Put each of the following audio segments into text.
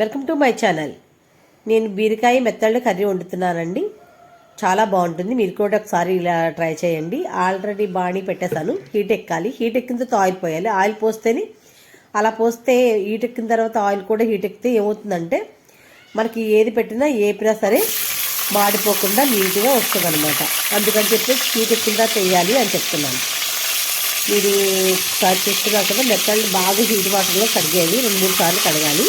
Welcome to my channel. నేను బీరకాయ మెత్తళ్ళు curry వండుతున్నానండి. చాలా బాగుంటుంది. మీరు కూడా ఒకసారి ఇలా ట్రై చేయండి. ఆల్రెడీ బాణీ పెట్టేశాను. హీట్ ఎక్కాలి. హీట్ ఎక్కిన తర్వాత ఆయిల్ పోయాలి. ఆయిల్ పోస్తేనే అలా పోస్తే హీట్ ఎక్కిన తర్వాత ఆయిల్ కూడా హీట్ ఎక్కితే ఏమవుతుందంటే మనకి ఏది పెట్టినా ఏపినా సరే మాడిపోకుండా నీట్గా వస్తుంది అనమాట అందుకని చెప్పేసి హీట్ ఎక్కిన తర్వాత వేయాలి అని చెప్తున్నాను. మీరు ఒకసారి చూస్తున్నారు కదా మెత్తళ్ళు బాగా హీట్ వాటర్లో కడిగేది. రెండు మూడు సార్లు కడగాలి.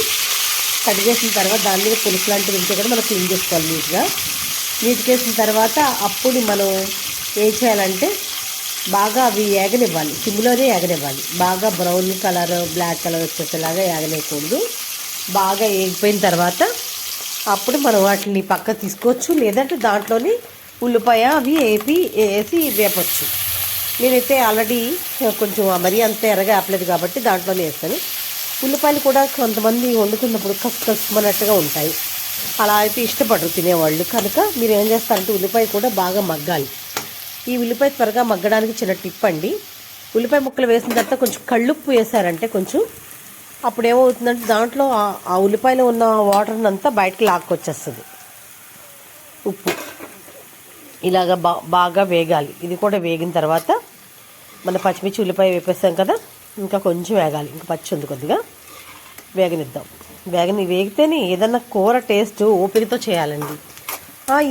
కడిగేసిన తర్వాత దాని మీద పులుసు లాంటివి ఉంటే కూడా మనం క్లీన్ చేసుకోవాలి నీట్గా. నీట్గా వేసిన తర్వాత అప్పుడు మనం ఏం చేయాలంటే బాగా అవి ఏగనివ్వాలి. సిమ్లోనే ఏగనివ్వాలి. బాగా బ్రౌన్ కలర్ బ్లాక్ కలర్ వచ్చేసేలాగా ఏగనేయకూడదు బాగా ఏగిపోయిన తర్వాత అప్పుడు మనం వాటిని పక్క తీసుకోవచ్చు. లేదంటే దాంట్లోనే ఉల్లిపాయ అవి వేపి వేసి వేపచ్చు. నేనైతే ఆల్రెడీ కొంచెం మరీ అంత ఎరగా ఆపలేదు కాబట్టి దాంట్లోనే వేస్తాను. ఉల్లిపాయలు కూడా కొంతమంది వండుకున్నప్పుడు కసుకసుమన్నట్టుగా ఉంటాయి. అలా అయితే ఇష్టపడరు తినేవాళ్ళు. కనుక మీరు ఏం చేస్తారంటే ఉల్లిపాయ కూడా బాగా మగ్గాలి. ఈ ఉల్లిపాయ త్వరగా మగ్గడానికి చిన్న టిప్ అండి. ఉల్లిపాయ ముక్కలు వేసిన తర్వాత కొంచెం కళ్ళుప్పు వేసారంటే కొంచెం అప్పుడు ఏమవుతుందంటే దాంట్లో ఆ- ఆ ఉల్లిపాయలో ఉన్న వాటర్ అంతా బయటకు లాక్కొచ్చేస్తుంది. ఉప్పు. ఇలాగ బా బాగా వేగాలి. ఇది కూడా వేగిన తర్వాత మన పచ్చిమిర్చి ఉల్లిపాయ వేపేస్తాం కదా ఇంకా కొంచెం వేగాలి. ఇంకా పచ్చి ఉంది కొద్దిగా. వేగనిద్దాం. వేగని వేగితేనే ఏదన్నా కూర టేస్ట్ ఓపికతో చేయాలండి.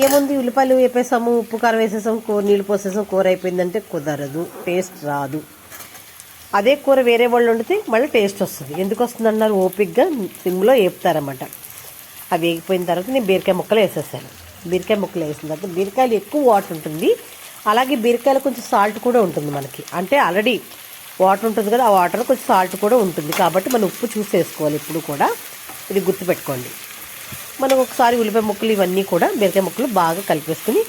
ఏముంది? ఉల్లిపాయలు వేపేసాము ఉప్పు కారం వేసేసాము కూర నీళ్ళు పోసేసాం కూర అయిపోయిందంటే కుదరదు టేస్ట్ రాదు. అదే కూర వేరే వాళ్ళు వండితే మళ్ళీ టేస్ట్ వస్తుంది. ఎందుకు వస్తుంది అన్నారు ఓపిక్గా సిమ్లో వేపుతారన్నమాట. అవి వేగిపోయిన తర్వాత నేను బీరకాయ ముక్కలు వేసేసాను. బీరకాయ ముక్కలు వేసిన తర్వాత బీరకాయలు ఎక్కువ వాటర్ ఉంటుంది. అలాగే బీరకాయలు కొంచెం సాల్ట్ కూడా ఉంటుంది మనకి. అంటే ఆల్రెడీ వాటర్ ఉంటుంది కదా ఆ వాటర్ కొంచెం సాల్ట్ కూడా ఉంటుంది. కాబట్టి మనం ఉప్పు చూసి వేసుకోవాలి ఇప్పుడు కూడా. ఇది గుర్తుపెట్టుకోండి. మనం ఒకసారి ఉల్లిపాయ ముక్కలు ఇవన్నీ కూడా బీరకాయ ముక్కలు బాగా కలిపేసుకుని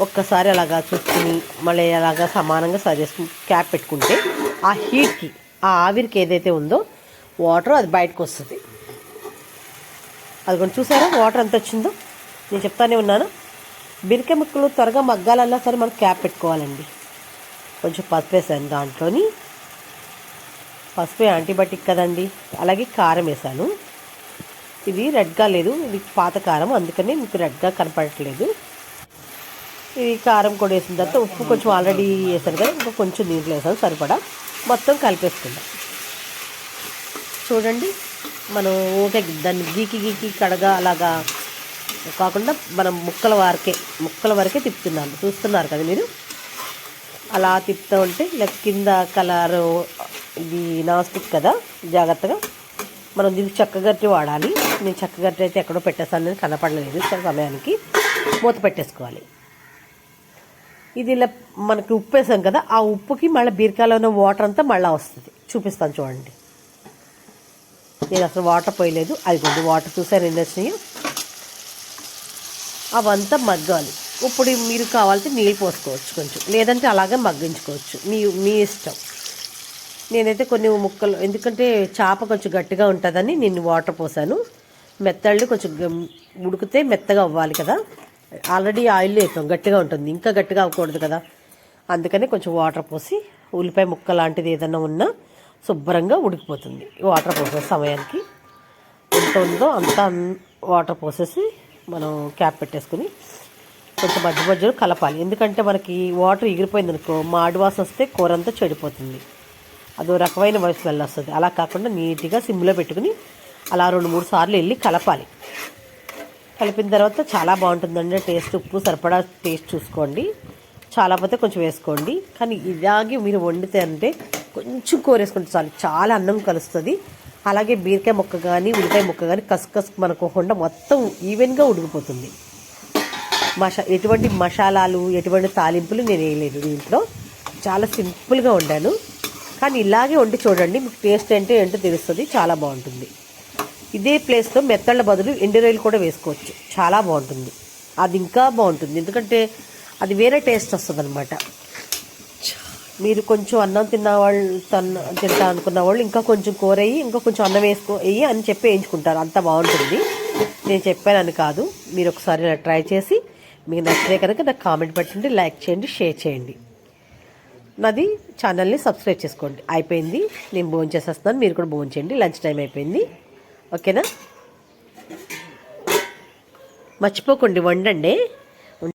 ఒక్కసారి అలాగా చూసుకుని మళ్ళీ అలాగా సమానంగా సరి చేసుకుని క్యాప్ పెట్టుకుంటే ఆ హీట్కి ఆ ఆవిరికి ఏదైతే ఉందో వాటర్ అది బయటకు వస్తుంది. అది కొంచెం చూసారా వాటర్ ఎంత వచ్చిందో? నేను చెప్తానే ఉన్నాను. బీరకాయ ముక్కలు త్వరగా మగ్గాలన్నా సరే మనం క్యాప్ పెట్టుకోవాలండి. కొంచెం పసుపు వేసాను దాంట్లోని. పసుపు యాంటీబయాటిక్ కదండి. అలాగే కారం వేసాను ఇది రెడ్గా లేదు ఇది పాత కారం అందుకని మీకు రెడ్గా కనపడట్లేదు. ఇది కారం కూడా వేసిన తర్వాత ఉప్పు కొంచెం ఆల్రెడీ వేసాను కదా ఇంకా కొంచెం నీళ్ళు వేసాను సరిపడా. మొత్తం కలిపేసుకుందాం. చూడండి మనం ఓకే దాన్ని గీకి గీకి కడగా అలాగా కాకుండా మనం ముక్కల వరకే ముక్కల వరకే తిప్పుతున్నాను. చూస్తున్నారు కదా మీరు? అలా తిప్పుతూ ఉంటే ఇలా కింద కలర్ ఇది నాస్టిక్ కదా జాగ్రత్తగా. మనం దీనికి చక్కగట్టి వాడాలి. నేను చక్కగట్టి అయితే ఎక్కడో పెట్టేస్తాను నేను కనపడలేదు సమయానికి. మూత పెట్టేసుకోవాలి. ఇది ఇలా మనకి ఉప్పు వేసాం కదా ఆ ఉప్పుకి మళ్ళీ బీరకాయలో ఉన్న వాటర్ అంతా మళ్ళీ వస్తుంది. చూపిస్తాను చూడండి. నేను అసలు వాటర్ పోయలేదు. అది కొంచెం వాటర్ చూసాను ఎన్ని వచ్చినాయో? అవంతా మగ్గాలి. ఇప్పుడు మీరు కావాల్సి నీళ్ళు పోసుకోవచ్చు కొంచెం. లేదంటే అలాగే మగ్గించుకోవచ్చు. మీ మీ ఇష్టం. నేనైతే కొన్ని ముక్కలు ఎందుకంటే చేప కొంచెం గట్టిగా ఉంటుందని నేను వాటర్ పోసాను. మెత్తళ్ళు కొంచెం ఉడికితే మెత్తగా అవ్వాలి కదా. ఆల్రెడీ ఆయిల్ వేసాం గట్టిగా ఉంటుంది. ఇంకా గట్టిగా అవ్వకూడదు కదా. అందుకనే కొంచెం వాటర్ పోసి ఉల్లిపాయ ముక్క లాంటిది ఏదైనా ఉన్నా శుభ్రంగా ఉడికిపోతుంది వాటర్ పోసే సమయానికి. ఎంత ఉందో అంత వాటర్ పోసేసి మనం క్యాప్ పెట్టేసుకుని కొంచెం మధ్య మధ్యలో కలపాలి. ఎందుకంటే మనకి వాటర్ ఎగిరిపోయింది అనుకో మాడి వాసన వస్తే కూర అంతా చెడిపోతుంది. అదో రకమైన వయసు వెళ్ళొస్తుంది అలా కాకుండా నీట్గా సిమ్లో పెట్టుకుని అలా రెండు మూడు సార్లు వెళ్ళి కలపాలి. కలిపిన తర్వాత చాలా బాగుంటుందండి. టేస్ట్ ఉప్పు సరిపడా టేస్ట్ చూసుకోండి. చాలా పోతే కొంచెం వేసుకోండి. కానీ ఇలాగే మీరు వండితే అంటే కొంచెం కూర వేసుకుంటే చాలు. చాలా అన్నం కలుస్తుంది. అలాగే బీరకాయ ముక్క కానీ ఉల్లిపాయ ముక్క కానీ కసుకసు మనకోకుండా మొత్తం ఈవెన్గా ఉడికిపోతుంది. మషా ఎటువంటి మసాలాలు ఎటువంటి తాలింపులు నేను వేయలేదు దీంట్లో. చాలా సింపుల్గా వండాను. కానీ ఇలాగే వండి చూడండి మీకు టేస్ట్ ఏంటో ఏంటో తెలుస్తుంది చాలా బాగుంటుంది. ఇదే ప్లేస్లో మెత్తళ్ళ బదులు ఎండు కూడా వేసుకోవచ్చు. చాలా బాగుంటుంది. అది ఇంకా బాగుంటుంది. ఎందుకంటే అది వేరే టేస్ట్ వస్తుంది అనమాట మీరు కొంచెం అన్నం తిన్న వాళ్ళు తన్న తింటా అనుకున్న వాళ్ళు ఇంకా కొంచెం కూర వేయి ఇంకా కొంచెం అన్నం వేసుకో వేయి అని చెప్పి వేయించుకుంటారు. అంత బాగుంటుంది. నేను చెప్పానని కాదు. మీరు ఒకసారి ట్రై చేసి మీకు నచ్చితే కనుక నాకు కామెంట్ పెట్టండి లైక్ చేయండి షేర్ చేయండి. నాది ఛానల్ని సబ్స్క్రైబ్ చేసుకోండి. అయిపోయింది నేను భోజనం చేసేస్తున్నాను మీరు కూడా భోజనం చేయండి లంచ్ టైం అయిపోయింది. ఓకేనా? మర్చిపోకండి వండండి.